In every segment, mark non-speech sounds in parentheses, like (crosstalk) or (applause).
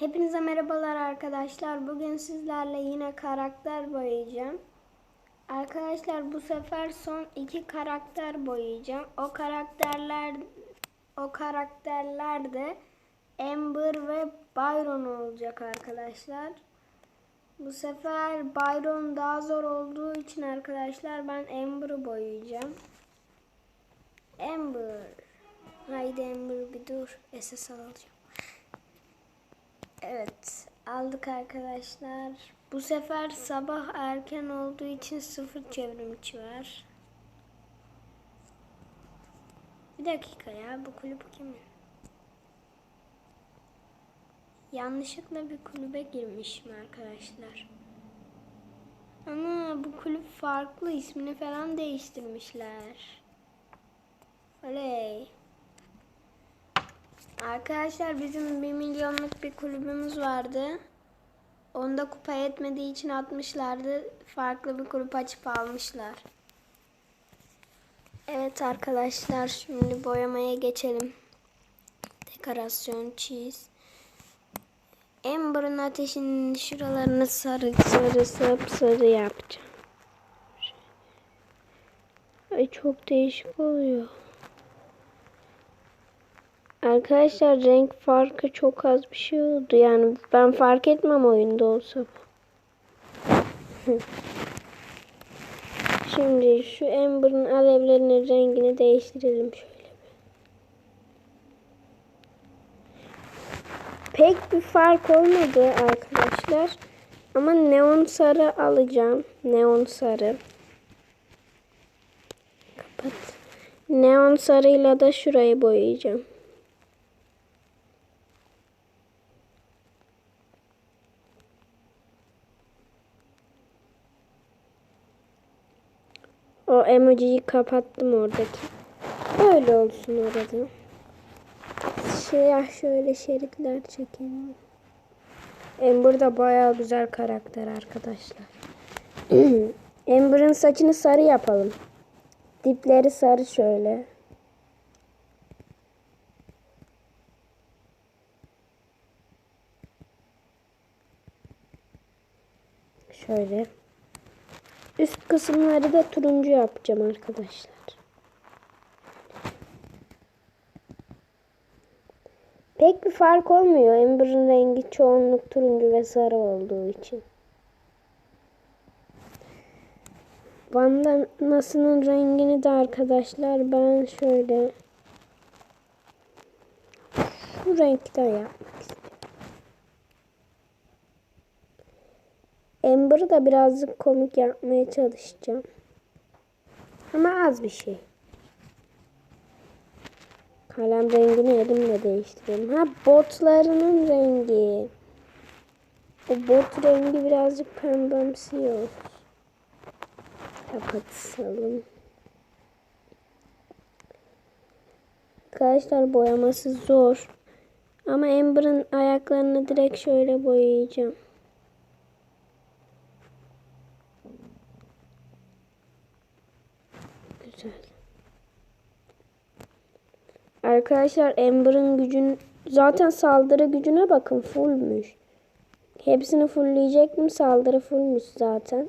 Hepinize merhabalar arkadaşlar. Bugün sizlerle yine karakter boyayacağım. Arkadaşlar bu sefer son iki karakter boyayacağım. O karakterler o karakterler de Amber ve Byron olacak arkadaşlar. Bu sefer Byron daha zor olduğu için arkadaşlar ben Amber'ı boyayacağım. Amber. Haydi Amber bir dur. SS alacağım. Evet aldık arkadaşlar. Bu sefer sabah erken olduğu için sıfır çevrim içi var. Bir dakika ya bu kulüp kimin? Yanlışlıkla bir kulübe girmişim arkadaşlar. Ama bu kulüp farklı ismini falan değiştirmişler. Oley. Arkadaşlar bizim 1 milyonluk bir kulübümüz vardı. Onda kupa yetmediği için atmışlardı. Farklı bir kulüp açıp almışlar. Evet arkadaşlar şimdi boyamaya geçelim. Dekorasyon çiz. Amber'ın ateşinin şuralarını sarı sarı sarı sarı yapacağım. Ay çok değişik oluyor. Arkadaşlar renk farkı çok az bir şey oldu. Yani ben fark etmem oyunda olsa. (laughs) Şimdi şu Amber'ın alevlerinin rengini değiştirelim şöyle. Pek bir fark olmadı arkadaşlar. Ama neon sarı alacağım. Neon sarı. Kapat. Neon sarıyla da şurayı boyayacağım. O emojiyi kapattım oradaki. Öyle olsun orada. Şey şöyle şeritler çekelim. Amber da bayağı güzel karakter arkadaşlar. (clears throat) Amber'ın saçını sarı yapalım. Dipleri sarı şöyle. Şöyle. Üst kısımları da turuncu yapacağım arkadaşlar. Pek bir fark olmuyor. Amber'ın rengi çoğunluk turuncu ve sarı olduğu için. Bandanasının rengini de arkadaşlar ben şöyle şu renkte yapmak istiyorum. Amber'ı da birazcık komik yapmaya çalışacağım. Ama az bir şey. Kalem rengini elimle değiştiriyorum. Ha botlarının rengi. O bot rengi birazcık pembemsiyor. Kapatalım. Arkadaşlar boyaması zor. Ama Amber'ın ayaklarını direkt şöyle boyayacağım. Güzel. Arkadaşlar Amber'ın gücün zaten saldırı gücüne bakın fullmüş. Hepsini fullleyecektim. Saldırı fullmüş zaten.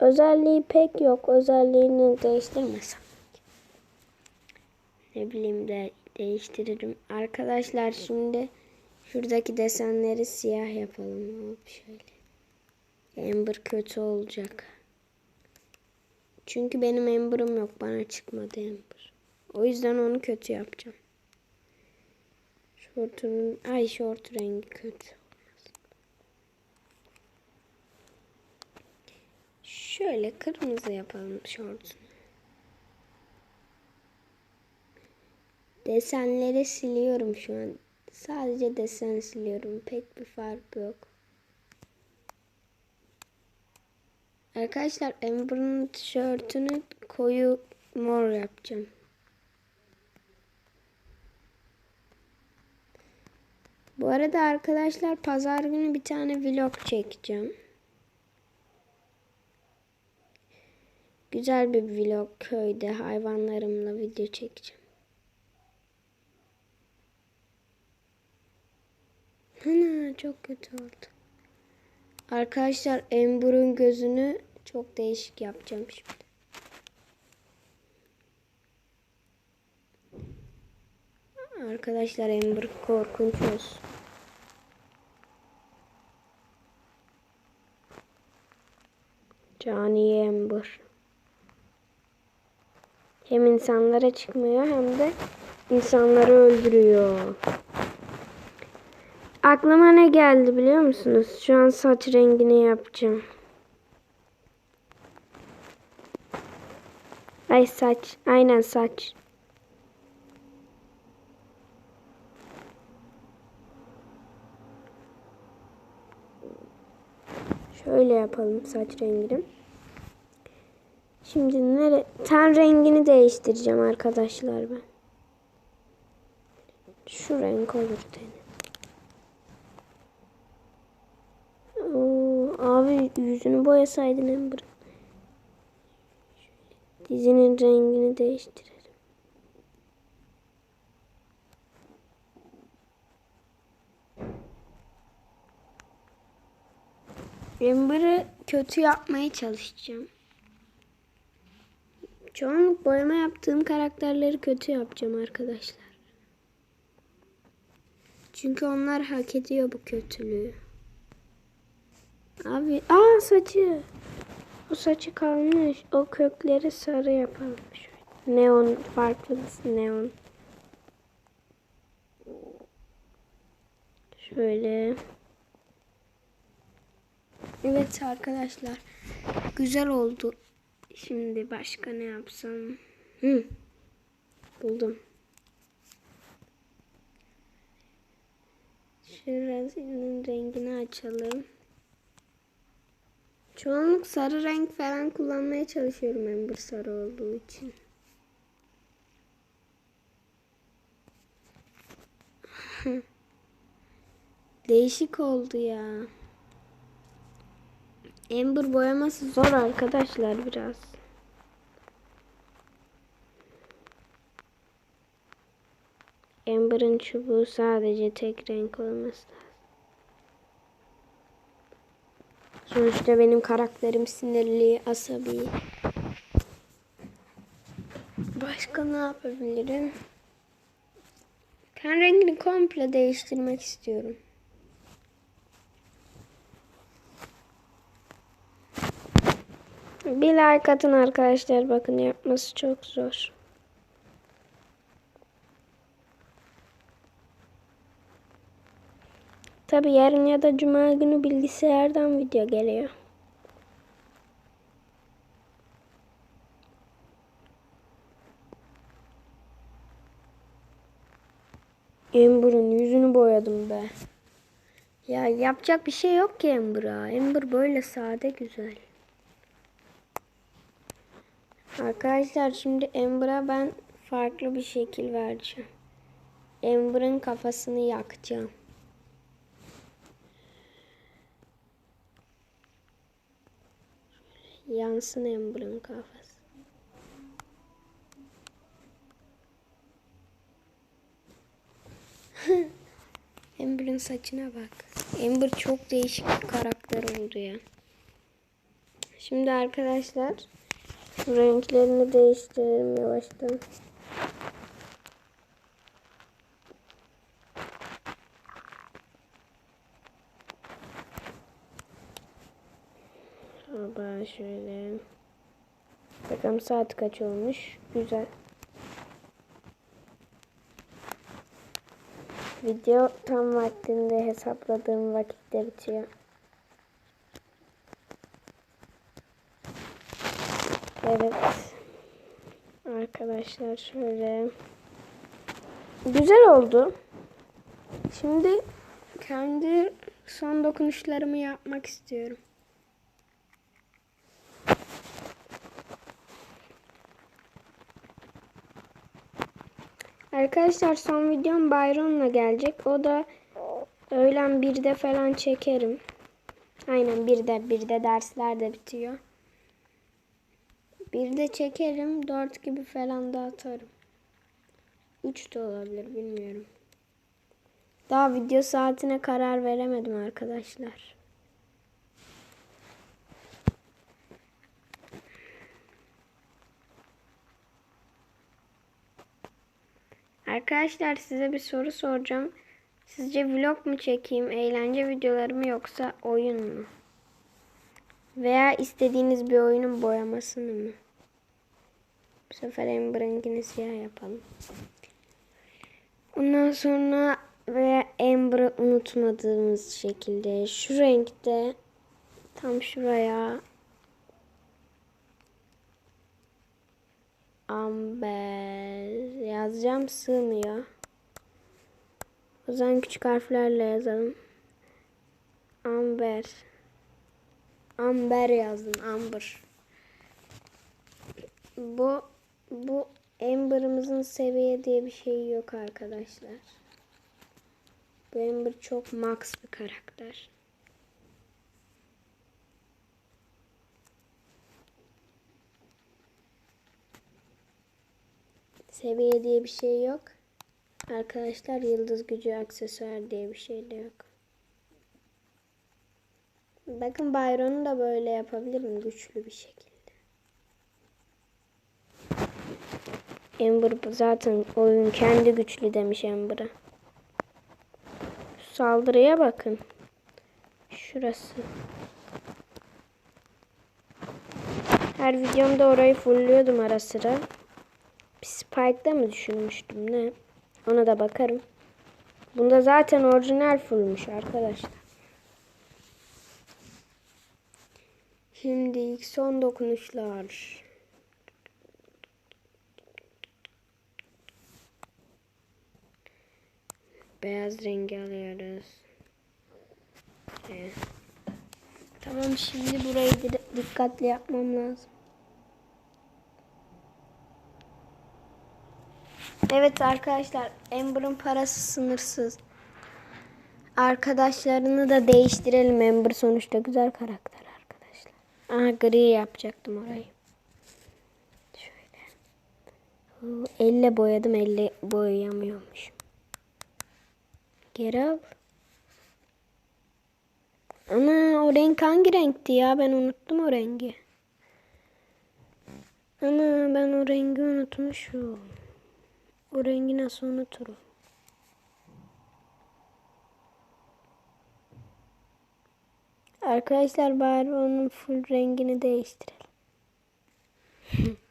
Özelliği pek yok. Özelliğini değiştirmesem. Ne bileyim de değiştiririm. Arkadaşlar şimdi şuradaki desenleri siyah yapalım. Şöyle. Amber kötü olacak. Çünkü benim Amber'ım yok. Bana çıkmadı Amber. O yüzden onu kötü yapacağım. Şortunun, ay şort rengi kötü. Şöyle kırmızı yapalım şortunu. Desenleri siliyorum şu an. Sadece desen siliyorum. Pek bir fark yok. Arkadaşlar Amber'ın tişörtünü koyu mor yapacağım. Bu arada arkadaşlar pazar günü bir tane vlog çekeceğim. Güzel bir vlog köyde hayvanlarımla video çekeceğim. Ana çok kötü oldu. Arkadaşlar Amber'ın gözünü çok değişik yapacağım şimdi. Arkadaşlar Amber korkunç olsun. Cani Amber. Hem insanlara çıkmıyor hem de insanları öldürüyor. Aklıma ne geldi biliyor musunuz? Şu an saç rengini yapacağım. Ay saç. Aynen saç. Şöyle yapalım saç rengini. Şimdi nere ten rengini değiştireceğim arkadaşlar ben. Şu renk olur. Oo, abi yüzünü boyasaydın Ember. Dizinin rengini değiştirelim. Ember'ı kötü yapmaya çalışacağım. Çoğunluk boyama yaptığım karakterleri kötü yapacağım arkadaşlar. Çünkü onlar hak ediyor bu kötülüğü. Abi, aa saçı. O saçı kalmış. O kökleri sarı yapalım. Neon farklı neon. Şöyle. Evet arkadaşlar. Güzel oldu. Şimdi başka ne yapsam? Hı. Buldum. Şurasının rengini açalım. Çoğunluk sarı renk falan kullanmaya çalışıyorum Ember sarı olduğu için. Değişik oldu ya. Ember boyaması zor arkadaşlar biraz. Ember'ın çubuğu sadece tek renk olması lazım. Sonuçta benim karakterim sinirli, asabi. Başka ne yapabilirim? Ten rengini komple değiştirmek istiyorum. Bir like atın arkadaşlar. Bakın yapması çok zor. Tabi yarın ya da cuma günü bilgisayardan video geliyor. Ember'ın yüzünü boyadım be. Ya yapacak bir şey yok ki Ember'a. Ember böyle sade güzel. Arkadaşlar şimdi Ember'a ben farklı bir şekil vereceğim. Ember'ın kafasını yakacağım. Yansın Ember'ın kafası. (laughs) Ember'ın saçına bak. Ember çok değişik bir karakter oldu ya. Şimdi arkadaşlar renklerini değiştirelim yavaştan. Baba şöyle. Bakalım saat kaç olmuş. Güzel. Video tam vaktinde hesapladığım vakitte bitiyor. Evet. Arkadaşlar şöyle. Güzel oldu. Şimdi kendi son dokunuşlarımı yapmak istiyorum. Arkadaşlar son videom Byron'la gelecek. O da öğlen birde falan çekerim. Aynen birde birde dersler de bitiyor. Bir de çekerim. Dört gibi falan da atarım. Üç de olabilir bilmiyorum. Daha video saatine karar veremedim arkadaşlar. Arkadaşlar size bir soru soracağım. Sizce vlog mu çekeyim, eğlence videoları mı yoksa oyun mu? Veya istediğiniz bir oyunun boyamasını mı? Bu sefer Amber'ınkini siyah yapalım. Ondan sonra ve Amber'ı unutmadığımız şekilde şu renkte tam şuraya Amber yazacağım sığmıyor. O zaman küçük harflerle yazalım. Amber. Amber yazdım. Amber. Bu bu Amber'ımızın seviye diye bir şey yok arkadaşlar. Bu Amber çok max bir karakter. Seviye diye bir şey yok. Arkadaşlar yıldız gücü aksesuar diye bir şey de yok. Bakın Byron'u da böyle yapabilirim güçlü bir şekilde. Ember zaten oyun kendi güçlü demiş Ember'a. Saldırıya bakın. Şurası. Her videomda orayı fulluyordum ara sıra. Bir Spike'da mı düşünmüştüm ne? Ona da bakarım. Bunda zaten orijinal fullmuş arkadaşlar. Şimdi ilk son dokunuşlar. Beyaz rengi alıyoruz. Evet. Tamam şimdi burayı dikkatli yapmam lazım. Evet arkadaşlar Amber'ın parası sınırsız. Arkadaşlarını da değiştirelim. Amber sonuçta güzel karakter arkadaşlar. Aha gri yapacaktım orayı. Şöyle. Elle boyadım. Elle boyayamıyormuş. Geri al. Ana o renk hangi renkti ya? Ben unuttum o rengi. Ana ben o rengi unutmuşum. O rengi nasıl unuturum? Arkadaşlar bari onun full rengini değiştirelim. (laughs)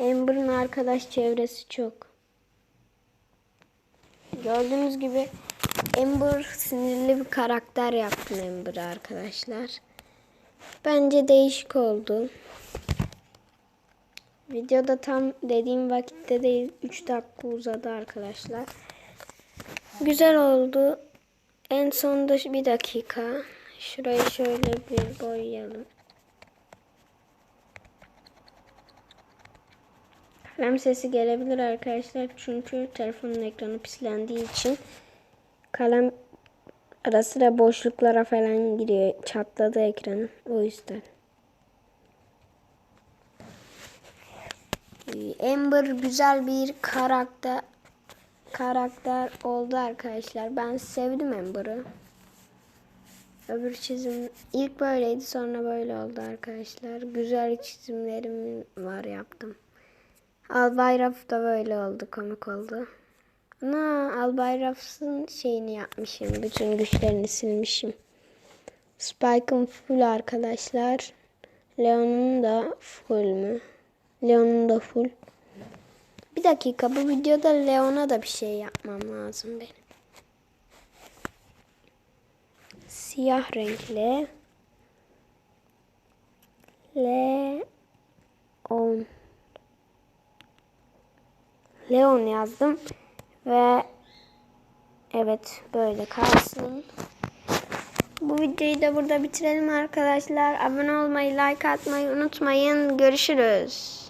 Amber'ın arkadaş çevresi çok. Gördüğünüz gibi Amber sinirli bir karakter yaptım Amber arkadaşlar. Bence değişik oldu. Videoda tam dediğim vakitte değil 3 dakika uzadı arkadaşlar. Güzel oldu. En sonunda bir dakika. Şurayı şöyle bir boyayalım. Kalem sesi gelebilir arkadaşlar. Çünkü telefonun ekranı pislendiği için kalem ara sıra boşluklara falan giriyor. Çatladı ekranı. O yüzden. Amber güzel bir karakter karakter oldu arkadaşlar. Ben sevdim Amber'ı. Öbür çizim ilk böyleydi sonra böyle oldu arkadaşlar. Güzel çizimlerim var yaptım. Albayraf da böyle oldu komik oldu. Ana Albayraf'ın şeyini yapmışım. Bütün güçlerini silmişim. Spike'ın full arkadaşlar. Leon'un da full mü? Leon'un da full. Bir dakika bu videoda Leon'a da bir şey yapmam lazım benim. Siyah renkli. Leon. Leon yazdım. Ve evet böyle kalsın. Bu videoyu da burada bitirelim arkadaşlar. Abone olmayı, like atmayı unutmayın. Görüşürüz.